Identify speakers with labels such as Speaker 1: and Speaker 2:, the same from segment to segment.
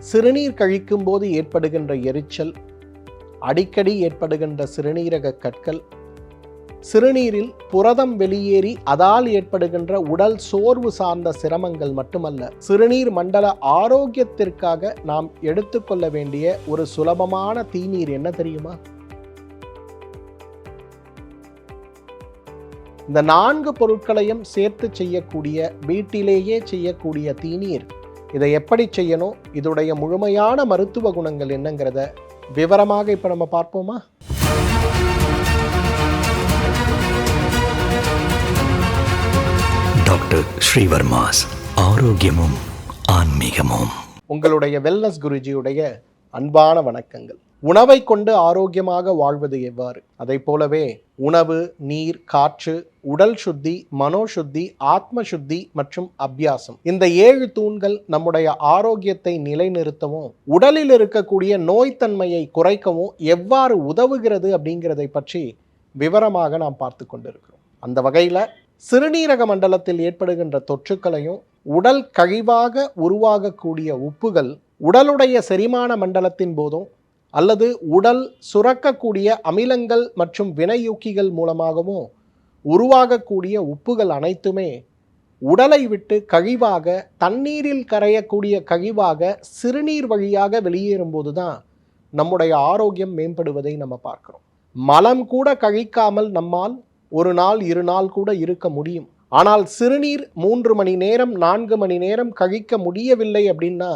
Speaker 1: சிறுநீர் கழிக்கும் போது ஏற்படுகின்ற எரிச்சல் அடிக்கடி ஏற்படுகின்ற சிறுநீரக கற்கள் சிறுநீரில் புரதம் வெளியேறி அதால் ஏற்படுகின்ற உடல் சோர்வு சார்ந்த சிரமங்கள் மட்டுமல்ல சிறுநீர் மண்டல ஆரோக்கியத்திற்காக நாம் எடுத்துக்கொள்ள வேண்டிய ஒரு சுலபமான தீநீர் என்ன தெரியுமா? இந்த நான்கு பொருட்களையும் சேர்த்து செய்யக்கூடிய வீட்டிலேயே செய்யக்கூடிய தீநீர் இதை எப்படி செய்யணும்? இதோடைய முழுமையான மருத்துவ குணங்கள் என்னங்கிறத விவரமாக இப்போ நம்ம பார்ப்போமா?
Speaker 2: டாக்டர் ஸ்ரீவர்மாஸ் ஆரோக்கியமும் ஆன்மீகமும்.
Speaker 1: உங்களுடைய வெல்னஸ் குருஜியுடைய அன்பான வணக்கங்கள். உணவை கொண்டு ஆரோக்கியமாக வாழ்வது எவ்வாறு? அதை போலவே உணவு நீர் காற்று உடல் சுத்தி மனோசுத்தி ஆத்ம சுத்தி மற்றும் அபியாசம். இந்த ஏழு தூண்கள் நம்முடைய ஆரோக்கியத்தை நிலைநிறுத்தவும் உடலில் இருக்கக்கூடிய நோய்த்தன்மையை குறைக்கவும் எவ்வாறு உதவுகிறது அப்படிங்கிறதை பற்றி விவரமாக நாம் பார்த்து கொண்டிருக்கிறோம். அந்த வகையில் சிறுநீரக மண்டலத்தில் ஏற்படுகின்ற தொற்றுக்களையும் உடல் கழிவாக உருவாகக்கூடிய உப்புகள் உடலுடைய செரிமான மண்டலத்தின் போதும் அல்லது உடல் சுரக்கக்கூடிய அமிலங்கள் மற்றும் வினையூக்கிகள் மூலமாகவும் உருவாகக்கூடிய உப்புகள் அனைத்துமே உடலை விட்டு கழிவாக தண்ணீரில் கரையக்கூடிய கழிவாக சிறுநீர் வழியாக வெளியேறும்போது தான் நம்முடைய ஆரோக்கியம் மேம்படுவதை நம்ம பார்க்கிறோம். மலம் கூட கழிக்காமல் நம்மால் ஒரு நாள் இரு நாள் கூட இருக்க முடியும். ஆனால் சிறுநீர் மூன்று மணி நேரம் நான்கு மணி நேரம் கழிக்க முடியவில்லை அப்படின்னா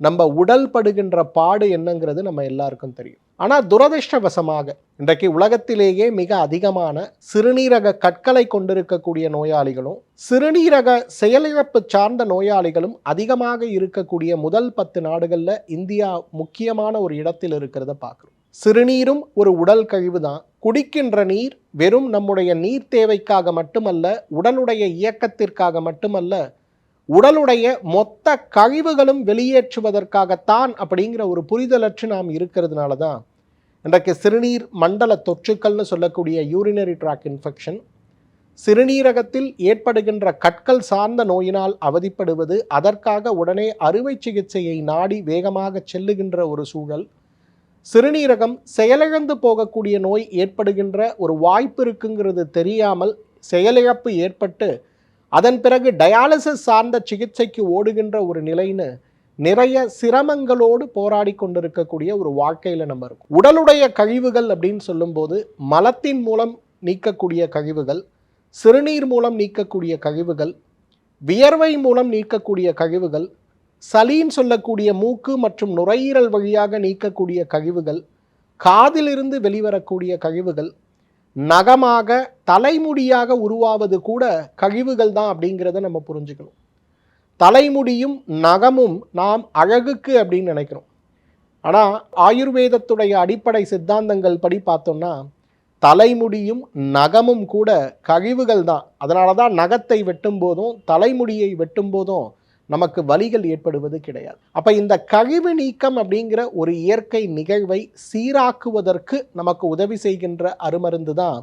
Speaker 1: நம்ம உடல் படுகின்ற பாடு என்னங்கிறது நம்ம எல்லாருக்கும் தெரியும். ஆனால் துரதிர்ஷ்டவசமாக இன்றைக்கு உலகத்திலேயே மிக அதிகமான சிறுநீரக கற்களை கொண்டிருக்கக்கூடிய நோயாளிகளும் சிறுநீரக செயலிழப்பு சார்ந்த நோயாளிகளும் அதிகமாக இருக்கக்கூடிய முதல் பத்து நாடுகளில் இந்தியா முக்கியமான ஒரு இடத்தில் இருக்கிறத பார்க்குறோம். சிறுநீரும் ஒரு உடல் கழிவு தான். குடிக்கின்ற நீர் வெறும் நம்முடைய நீர் தேவைக்காக மட்டுமல்ல உடலுடைய இயக்கத்திற்காக மட்டுமல்ல உடலுடைய மொத்த கழிவுகளும் வெளியேற்றுவதற்காகத்தான் அப்படிங்கிற ஒரு புரிதலற்று நாம் இருக்கிறதுனால தான் இன்றைக்கு சிறுநீர் மண்டல தொற்றுக்கள்னு சொல்லக்கூடிய யூரினரி ட்ராக் இன்ஃபெக்ஷன் சிறுநீரகத்தில் ஏற்படுகின்ற கற்கள் சார்ந்த நோயினால் அவதிப்படுவது அதற்காக உடனே அறுவை சிகிச்சையை நாடி வேகமாக செல்லுகின்ற ஒரு சூழல் சிறுநீரகம் செயலிழந்து போகக்கூடிய நோய் ஏற்படுகின்ற ஒரு வாய்ப்பு இருக்குங்கிறது தெரியாமல் செயலிழப்பு ஏற்பட்டு அதன் பிறகு டயாலிசிஸ் சார்ந்த சிகிச்சைக்கு ஓடுகின்ற ஒரு நிலைன்னு நிறைய சிரமங்களோடு போராடி கொண்டிருக்கக்கூடிய ஒரு வாழ்க்கையில் நம்ம இருக்கும். உடலுடைய கழிவுகள் அப்படின்னு சொல்லும்போது மலத்தின் மூலம் நீக்கக்கூடிய கழிவுகள் சிறுநீர் மூலம் நீக்கக்கூடிய கழிவுகள் வியர்வை மூலம் நீக்கக்கூடிய கழிவுகள் சளின்னு சொல்லக்கூடிய மூக்கு மற்றும் நுரையீரல் வழியாக நீக்கக்கூடிய கழிவுகள் காதிலிருந்து வெளிவரக்கூடிய கழிவுகள் நகமாக தலைமுடியாக உருவாவது கூட கழிவுகள் தான் அப்படிங்கிறத நம்ம புரிஞ்சுக்கணும். தலைமுடியும் நகமும் நாம் அழகுக்கு அப்படின்னு நினைக்கிறோம். ஆனால் ஆயுர்வேதத்துடைய அடிப்படை சித்தாந்தங்கள் படி பார்த்தோம்னா தலைமுடியும் நகமும் கூட கழிவுகள் தான். அதனால தான் நகத்தை வெட்டும் போதும் தலைமுடியை வெட்டும் போதும் நமக்கு வலிகள் ஏற்படுவது கிடையாது. அப்போ இந்த கழிவு நீக்கம் அப்படிங்கிற ஒரு இயற்கை நிகழ்வை சீராக்குவதற்கு நமக்கு உதவி செய்கின்ற அருமருந்து தான்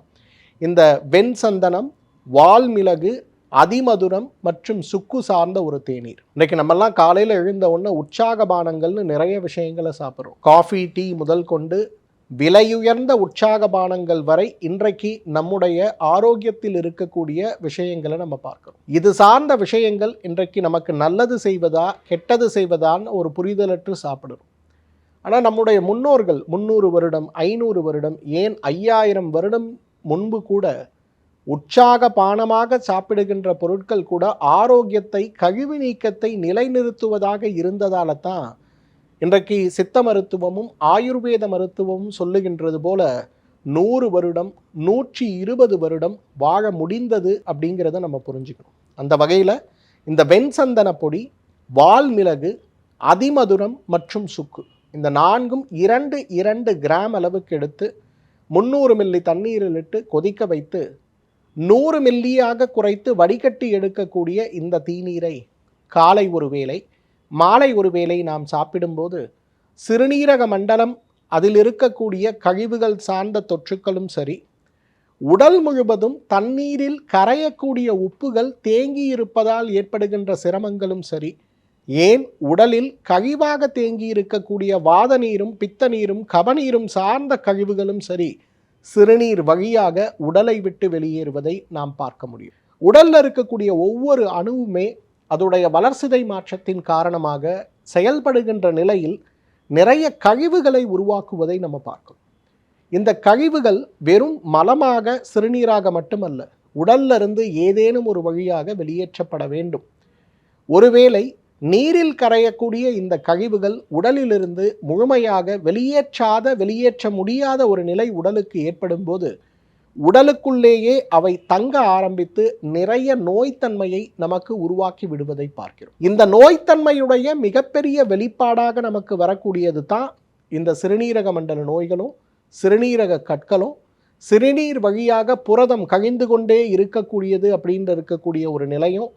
Speaker 1: இந்த வெண்சந்தனம் வால்மிளகு அதிமதுரம் மற்றும் சுக்கு சார்ந்த ஒரு தேநீர். இன்னைக்கு நம்மெல்லாம் காலையில் எழுந்த உடனே உற்சாக பானங்கள்னு நிறைய விஷயங்களை சாப்பிட்றோம். காஃபி டீ முதல் கொண்டு விலையுயர்ந்த உற்சாக பானங்கள் வரை இன்றைக்கு நம்முடைய ஆரோக்கியத்தில் இருக்கக்கூடிய விஷயங்களை நம்ம பார்க்கிறோம். இது சார்ந்த விஷயங்கள் இன்றைக்கு நமக்கு நல்லது செய்வதா கெட்டது செய்வதான்னு ஒரு புரிதலற்று சாப்பிடுறோம். ஆனால் நம்முடைய முன்னோர்கள் முந்நூறு வருடம் ஐநூறு வருடம் ஏன் ஐயாயிரம் வருடம் முன்பு கூட உற்சாக பானமாக சாப்பிடுகின்ற பொருட்கள் கூட ஆரோக்கியத்தை கழிவு நீக்கத்தை நிலைநிறுத்துவதாக இருந்ததால தான் இன்றைக்கு சித்த மருத்துவமும் ஆயுர்வேத மருத்துவமும் சொல்லுகின்றது போல நூறு வருடம் நூற்றி இருபது வருடம் வாழ முடிந்தது அப்படிங்கிறத நம்ம புரிஞ்சுக்கணும். அந்த வகையில் இந்த வெண்சந்தன பொடி வால்மிளகு அதிமதுரம் மற்றும் சுக்கு இந்த நான்கும் இரண்டு இரண்டு கிராம் அளவுக்கு எடுத்து முந்நூறு மில்லி தண்ணீரில் இட்டு கொதிக்க வைத்து நூறு மில்லியாக குறைத்து வடிகட்டி எடுக்கக்கூடிய இந்த தீநீரை காலை ஒரு வேளை மாலை ஒரு வேளை நாம் சாப்பிடும்போது சிறுநீரக மண்டலம் அதில் இருக்கக்கூடிய கழிவுகள் சார்ந்த தொற்றுக்களும் சரி உடல் முழுவதும் தண்ணீரில் கரையக்கூடிய உப்புகள் தேங்கி இருப்பதால் ஏற்படுகின்ற சிரமங்களும் சரி ஏன் உடலில் கழிவாக தேங்கி இருக்கக்கூடிய வாத நீரும் பித்த நீரும் கபநீரும் சார்ந்த கழிவுகளும் சரி சிறுநீர் வழியாக உடலை விட்டு வெளியேறுவதை நாம் பார்க்க முடியும். உடலில் இருக்கக்கூடிய ஒவ்வொரு அணுவுமே அதோடைய வளர்சிதை மாற்றத்தின் காரணமாக செயல்படுகின்ற நிலையில் நிறைய கழிவுகளை உருவாக்குவதை நம்ம பார்க்கணும். இந்த கழிவுகள் வெறும் மலமாக சிறுநீராக மட்டுமல்ல உடல்ல இருந்து ஏதேனும் ஒரு வழியாக வெளியேற்றப்பட வேண்டும். ஒருவேளை நீரில் கரையக்கூடிய இந்த கழிவுகள் உடலிலிருந்து முழுமையாக வெளியேற்றாத வெளியேற்ற முடியாத ஒரு நிலை உடலுக்கு ஏற்படும் போது உடலுக்குள்ளேயே அவை தங்க ஆரம்பித்து நிறைய நோய்த்தன்மையை நமக்கு உருவாக்கி விடுவதை பார்க்கிறோம். இந்த நோய்த்தன்மையுடைய மிகப்பெரிய வெளிப்பாடாக நமக்கு வரக்கூடியது தான் இந்த சிறுநீரக மண்டல நோய்களும் சிறுநீரக கற்களும் சிறுநீர் வழியாக புரதம் கழிந்து கொண்டே இருக்கக்கூடியது அப்படின்ற இருக்கக்கூடிய ஒரு நிலையும்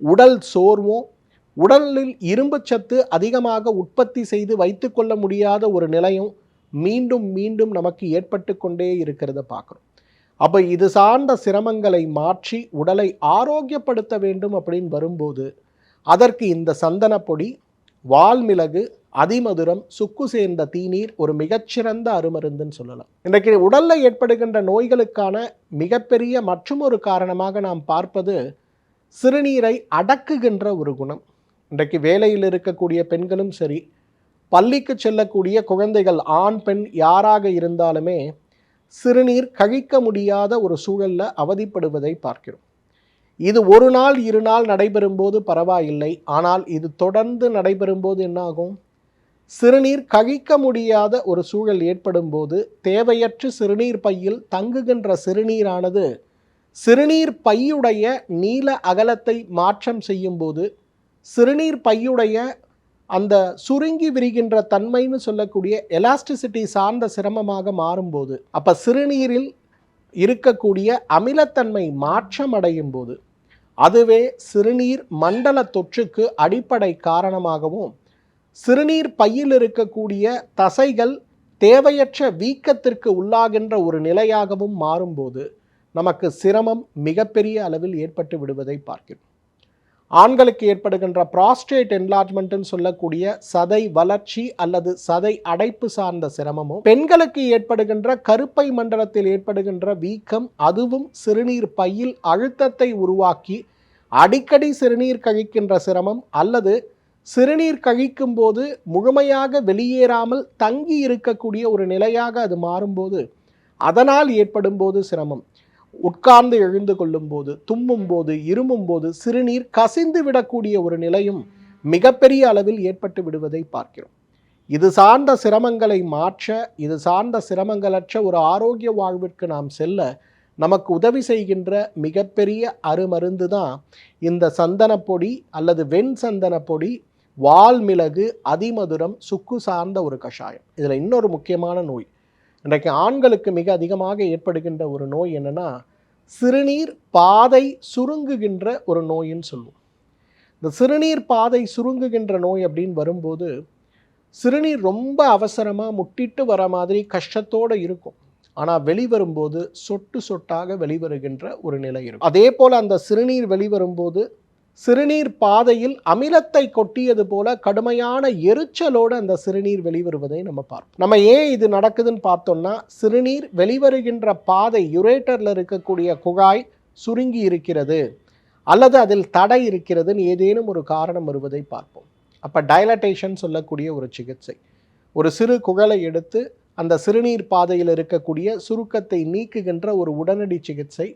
Speaker 1: உடல் சோர்வும் உடலில் இரும்புச்சத்து அதிகமாக உற்பத்தி செய்து வைத்துக்கொள்ள முடியாத ஒரு நிலையும் மீண்டும் மீண்டும் நமக்கு ஏற்பட்டு கொண்டே இருக்கிறத பார்க்குறோம். அப்போ இது சார்ந்த சிரமங்களை மாற்றி உடலை ஆரோக்கியப்படுத்த வேண்டும் அப்படின்னு வரும்போது அதற்கு இந்த சந்தனப்பொடி வால்மிளகு அதிமதுரம் சுக்கு சேர்ந்த தீநீர் ஒரு மிகச்சிறந்த அருமருந்துன்னு சொல்லலாம். இன்றைக்கு உடலில் ஏற்படுகின்ற நோய்களுக்கான மிகப்பெரிய மற்றொரு காரணமாக நாம் பார்ப்பது சிறுநீரை அடக்குகின்ற ஒரு குணம். இன்றைக்கு வேலையில் இருக்கக்கூடிய பெண்களும் சரி பள்ளிக்கு செல்லக்கூடிய குழந்தைகள் ஆண் பெண் யாராக இருந்தாலுமே சிறுநீர் கழிக்க முடியாத ஒரு சூழலில் அவதிப்படுவதை பார்க்கிறோம். இது ஒரு நாள் இரு நாள் நடைபெறும்போது பரவாயில்லை. ஆனால் இது தொடர்ந்து நடைபெறும்போது என்னாகும்? சிறுநீர் கழிக்க முடியாத ஒரு சூழல் ஏற்படும் போது தேவையற்று சிறுநீர் பையில் தங்குகின்ற சிறுநீரானது சிறுநீர் பையுடைய நீள அகலத்தை மாற்றம் செய்யும் போது சிறுநீர் பையுடைய அந்த சுருங்கி விரிகின்ற தன்மைன்னு சொல்லக்கூடிய எலாஸ்டிசிட்டி சார்ந்த சிரமமாக மாறும்போது அப்போ சிறுநீரில் இருக்கக்கூடிய அமிலத்தன்மை மாற்றம் அடையும் போது அதுவே சிறுநீர் மண்டல தொற்றுக்கு அடிப்படை காரணமாகவும் சிறுநீர் பையில் இருக்கக்கூடிய தசைகள் தேவையற்ற வீக்கத்திற்கு உள்ளாகின்ற ஒரு நிலையாகவும் மாறும்போது நமக்கு சிரமம் மிகப்பெரிய அளவில் ஏற்பட்டு விடுவதை பார்க்கிறோம். ஆண்களுக்கு ஏற்படுகின்ற ப்ராஸ்டேட் என்லார்ஜ்மெண்ட்னு சொல்லக்கூடிய சதை வளர்ச்சி அல்லது சதை அடைப்பு சார்ந்த சிரமமும் பெண்களுக்கு ஏற்படுகின்ற கருப்பை மண்டலத்தில் ஏற்படுகின்ற வீக்கம் அதுவும் சிறுநீர் பையில் அழுத்தத்தை உருவாக்கி அடிக்கடி சிறுநீர் கழிக்கின்ற சிரமம் அல்லது சிறுநீர் கழிக்கும் போது முழுமையாக வெளியேறாமல் தங்கி இருக்கக்கூடிய ஒரு நிலையாக அது மாறும்போது அதனால் ஏற்படும் போது சிரமம். உட்கார்ந்து எழுந்து கொள்ளும் போது தும்மும் போது இருமும் போது சிறுநீர் கசிந்து விடக்கூடிய ஒரு நிலையும் மிகப்பெரிய அளவில் ஏற்பட்டு விடுவதை பார்க்கிறோம். இது சார்ந்த சிரமங்களை மாற்ற இது சார்ந்த சிரமங்களற்ற ஒரு ஆரோக்கிய வாழ்விற்கு நாம் செல்ல நமக்கு உதவி செய்கின்ற மிகப்பெரிய அருமருந்து தான் இந்த சந்தனப்பொடி அல்லது வெண் சந்தனப்பொடி வால்மிளகு அதிமதுரம் சுக்கு சார்ந்த ஒரு கஷாயம். இதில் இன்னொரு முக்கியமான நோய் இன்றைக்கு ஆண்களுக்கு மிக அதிகமாக ஏற்படுகின்ற ஒரு நோய் என்னென்னா சிறுநீர் பாதை சுருங்குகின்ற ஒரு நோயின்னு சொல்லுவோம். இந்த சிறுநீர் பாதை சுருங்குகின்ற நோய் அப்படின்னு வரும்போது சிறுநீர் ரொம்ப அவசரமாக முட்டிட்டு வர மாதிரி கஷ்டத்தோடு இருக்கும். ஆனால் வெளிவரும்போது சொட்டு சொட்டாக வெளிவருகின்ற ஒரு நிலை இருக்கும். அதே போல் அந்த சிறுநீர் வெளிவரும்போது சிறுநீர் பாதையில் அமிலத்தை கொட்டியது போல கடுமையான எரிச்சலோடு அந்த சிறுநீர் வெளிவருவதை நம்ம பார்ப்போம். நம்ம ஏன் இது நடக்குதுன்னு பார்த்தோம்னா சிறுநீர் வெளிவருகின்ற பாதை யுரேட்டரில் இருக்கக்கூடிய குழாய் சுருங்கி இருக்கிறது அல்லது அதில் தடை இருக்கிறதுன்னு ஏதேனும் ஒரு காரணம் வருவதை பார்ப்போம். அப்போ டைலட்டேஷன் சொல்லக்கூடிய ஒரு சிகிச்சை. ஒரு சிறு குழலை எடுத்து அந்த சிறுநீர் பாதையில் இருக்கக்கூடிய சுருக்கத்தை நீக்குகின்ற ஒரு உடனடி சிகிச்சை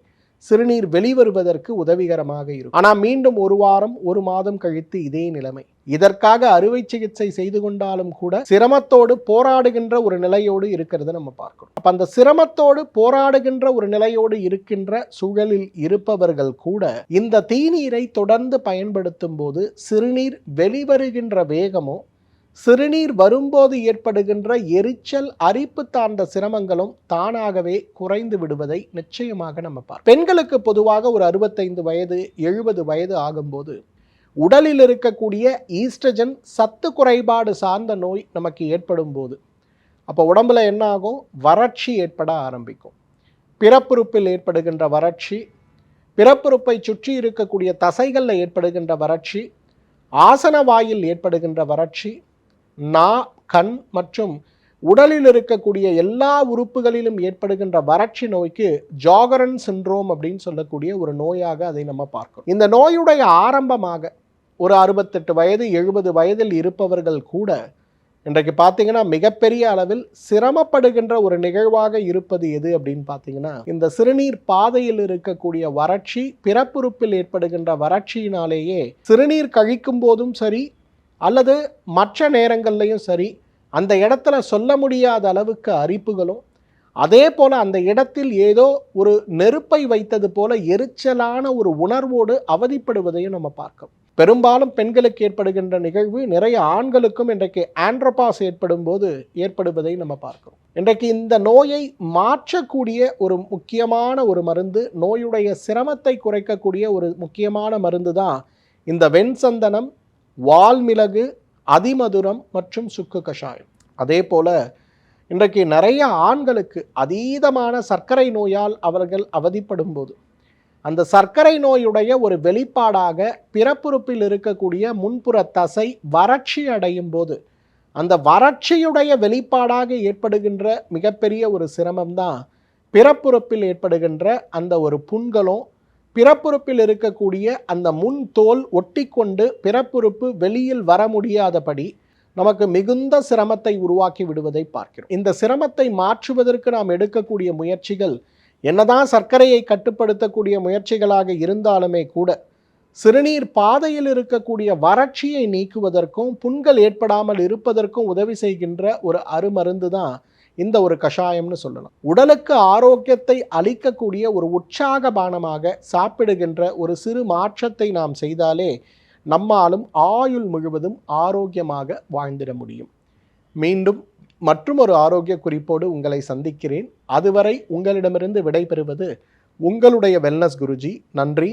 Speaker 1: சிறுநீர் வெளிவருவதற்கு உதவிகரமாக இருக்கும். ஆனால் மீண்டும் ஒரு வாரம் ஒரு மாதம் கழித்து இதே நிலைமை. இதற்காக அறுவை சிகிச்சை செய்து கொண்டாலும் கூட சிரமத்தோடு போராடுகின்ற ஒரு நிலையோடு இருக்கிறத நம்ம பார்க்கிறோம் அப்ப அந்த சிரமத்தோடு போராடுகின்ற ஒரு நிலையோடு இருக்கின்ற சூழலில் இருப்பவர்கள் கூட இந்த தீநீரை தொடர்ந்து பயன்படுத்தும் போது சிறுநீர் வெளிவருகின்ற வேகமோ சிறுநீர் வரும்போது ஏற்படுகின்ற எரிச்சல் அரிப்பு சார்ந்த சிரமங்களும் தானாகவே குறைந்து விடுவதை நிச்சயமாக நம்ம பார்ப்போம். பெண்களுக்கு பொதுவாக ஒரு அறுபத்தைந்து வயது எழுபது வயது ஆகும்போது உடலில் இருக்கக்கூடிய ஈஸ்ட்ரஜன் சத்து குறைபாடு சார்ந்த நோய் நமக்கு ஏற்படும் போது அப்போ உடம்புல என்ன ஆகும் வறட்சி ஏற்பட ஆரம்பிக்கும். பிறப்புறுப்பில் ஏற்படுகின்ற வறட்சி பிறப்புறுப்பை சுற்றி இருக்கக்கூடிய தசைகளில் ஏற்படுகின்ற வறட்சி ஆசன வாயில் ஏற்படுகின்ற வறட்சி நா கண் மற்றும் உடலில் இருக்கக்கூடிய எல்லா உறுப்புகளிலும் ஏற்படுகின்ற வறட்சி நோய்க்கு ஜாகரன் சிண்ட்ரோம் அப்படின்னு சொல்லக்கூடிய ஒரு நோயாக அதை நம்ம பார்க்கிறோம். இந்த நோயுடைய ஆரம்பமாக ஒரு அறுபத்தெட்டு வயது எழுபது வயதில் இருப்பவர்கள் கூட இன்றைக்கு பார்த்தீங்கன்னா மிகப்பெரிய அளவில் சிரமப்படுகின்ற ஒரு நிகழ்வாக இருப்பது எது அப்படின்னு பார்த்தீங்கன்னா இந்த சிறுநீர் பாதையில் இருக்கக்கூடிய வறட்சி பிறப்புறுப்பில் ஏற்படுகின்ற வறட்சியினாலேயே சிறுநீர் கழிக்கும் போதும் சரி அல்லது மற்ற நேரங்கள்லையும் சரி அந்த இடத்துல சொல்ல முடியாத அளவுக்கு அரிப்புகளும் அதே போல் அந்த இடத்தில் ஏதோ ஒரு நெருப்பை வைத்தது போல எரிச்சலான ஒரு உணர்வோடு அவதிப்படுவதையும் நம்ம பார்க்கணும் பெரும்பாலும் பெண்களுக்கு ஏற்படுகின்ற நிகழ்வு நிறைய ஆண்களுக்கும் இன்றைக்கு ஆண்ட்ரோபாஸ் ஏற்படும் போது ஏற்படுவதை நம்ம பார்க்கிறோம். இன்றைக்கு இந்த நோயை மாற்றக்கூடிய ஒரு முக்கியமான ஒரு மருந்து நோயுடைய சிரமத்தை குறைக்கக்கூடிய ஒரு முக்கியமான மருந்து தான் இந்த வெண்சந்தனம் வால்மிளகு அதிமதுரம் மற்றும் சுக்கு கஷாயம். அதே போல் இன்றைக்கு நிறைய ஆண்களுக்கு அதீதமான சர்க்கரை நோயால் அவர்கள் அவதிப்படும் போது அந்த சர்க்கரை நோயுடைய ஒரு வெளிப்பாடாக பிறப்புறுப்பில் இருக்கக்கூடிய முன்புற தசை வறட்சி அடையும் போது அந்த வறட்சியுடைய வெளிப்பாடாக ஏற்படுகின்ற மிகப்பெரிய ஒரு சிரமம்தான் பிறப்புறுப்பில் ஏற்படுகின்ற அந்த ஒரு புண்களும் பிறப்புறுப்பில் இருக்கக்கூடிய அந்த முன் தோல் ஒட்டிக்கொண்டு பிறப்புறுப்பு வெளியில் வர முடியாதபடி நமக்கு மிகுந்த சிரமத்தை உருவாக்கி விடுவதை பார்க்கிறோம். இந்த சிரமத்தை மாற்றுவதற்கு நாம் எடுக்கக்கூடிய முயற்சிகள் என்னதான் சர்க்கரையை கட்டுப்படுத்தக்கூடிய முயற்சிகளாக இருந்தாலுமே கூட சிறுநீர் பாதையில் இருக்கக்கூடிய வறட்சியை நீக்குவதற்கும் புண்கள் ஏற்படாமல் இருப்பதற்கும் உதவி செய்கின்ற ஒரு அருமருந்து தான் இந்த ஒரு கஷாயம்னு சொல்லலாம். உடலுக்கு ஆரோக்கியத்தை அளிக்கக்கூடிய ஒரு உற்சாக பானமாக சாப்பிடுகின்ற ஒரு சிறு மாற்றத்தை நாம் செய்தாலே நம்மாலும் ஆயுள் முழுவதும் ஆரோக்கியமாக வாழ்ந்திட முடியும். மீண்டும் மற்றும் ஒரு ஆரோக்கிய குறிப்போடு உங்களை சந்திக்கிறேன். அதுவரை உங்களிடமிருந்து விடைபெறுவது உங்களுடைய வெல்னஸ் குருஜி. நன்றி.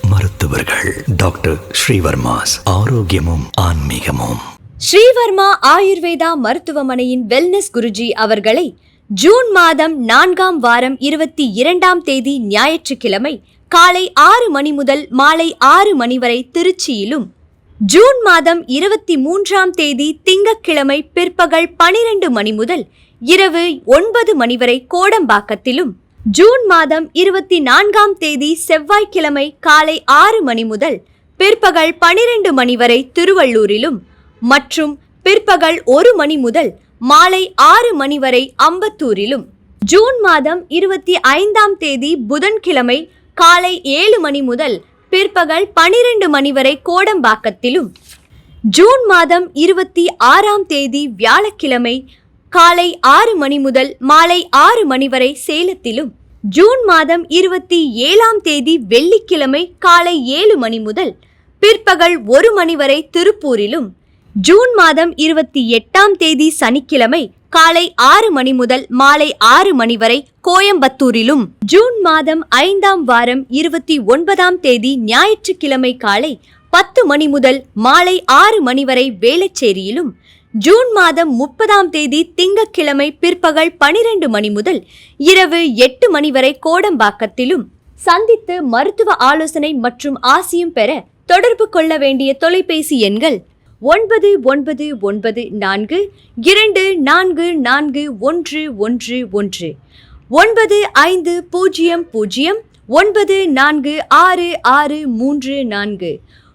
Speaker 2: மருத்துவர்கள். டாக்டர் ஸ்ரீவர்மாஸ் ஆரோக்கியமும் ஆன்மீகமும்.
Speaker 3: ஸ்ரீவர்மா ஆயுர்வேதா மருத்துவமனையின் வெல்னஸ் குருஜி அவர்களை ஜூன் மாதம் நான்காம் வாரம் இருபத்தி இரண்டாம் தேதி ஞாயிற்றுக்கிழமை காலை ஆறு மணி முதல் மாலை ஆறு மணி வரை திருச்சியிலும் ஜூன் மாதம் இருபத்தி மூன்றாம் தேதி திங்கட்கிழமை பிற்பகல் பனிரெண்டு மணி முதல் இரவு ஒன்பது மணி வரை கோடம்பாக்கத்திலும் ஜூன் மாதம் இருபத்தி நான்காம் தேதி செவ்வாய்க்கிழமை காலை ஆறு மணி முதல் பிற்பகல் பனிரெண்டு மணி வரை திருவள்ளூரிலும் மற்றும் பிற்பகல் ஒரு மணி முதல் மாலை ஆறு மணி வரை அம்பத்தூரிலும். ஜூன் மாதம் இருபத்தி ஐந்தாம் தேதி புதன்கிழமை காலை ஏழு மணி முதல் பிற்பகல் பனிரெண்டு மணி வரை கோடம்பாக்கத்திலும். ஜூன் மாதம் இருபத்தி ஆறாம் தேதி வியாழக்கிழமை காலை ஆறு மணி முதல் மாலை ஆறு மணி வரை சேலத்திலும் ஜூன் மாதம் இருபத்தி ஏழாம் தேதி வெள்ளிக்கிழமை காலை ஏழு மணி முதல் பிற்பகல் ஒரு மணி வரை திருப்பூரிலும் ஜூன் மாதம் இருபத்தி எட்டாம் தேதி சனிக்கிழமை காலை ஆறு மணி முதல் மாலை ஆறு மணி வரை கோயம்புத்தூரிலும் ஜூன் மாதம் ஐந்தாம் வாரம் இருபத்தி ஒன்பதாம் தேதி ஞாயிற்றுக்கிழமை காலை பத்து மணி முதல் மாலை ஆறு மணி வரை வேளச்சேரியிலும் ஜூன் மாதம் முப்பதாம் தேதி திங்கட்கிழமை பிற்பகல் பனிரெண்டு மணி முதல் இரவு எட்டு மணி வரை கோடம்பாக்கத்திலும் சந்தித்து மருத்துவ ஆலோசனை மற்றும் ஆசியும் பெற தொடர்பு கொள்ள வேண்டிய தொலைபேசி எண்கள் ஒன்பது ஒன்பது ஒன்பது நான்கு இரண்டு நான்கு நான்கு ஒன்று ஒன்று ஒன்று. ஒன்பது ஐந்து பூஜ்ஜியம் பூஜ்ஜியம் ஒன்பது நான்கு ஆறு ஆறு மூன்று நான்கு.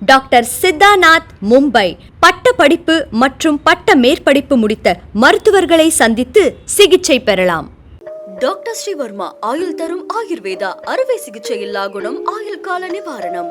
Speaker 3: doctor Siddhanath Mumbai. பட்ட படிப்பு மற்றும் பட்ட மேற்படிப்பு முடித்த மருத்துவர்களை சந்தித்து சிகிச்சை பெறலாம்.
Speaker 4: டாக்டர் ஸ்ரீவர்மா ஆயுள் தரும் ஆயுர்வேதா அறுவை சிகிச்சை இல்லா குணம் ஆயுள் கால நிவாரணம்.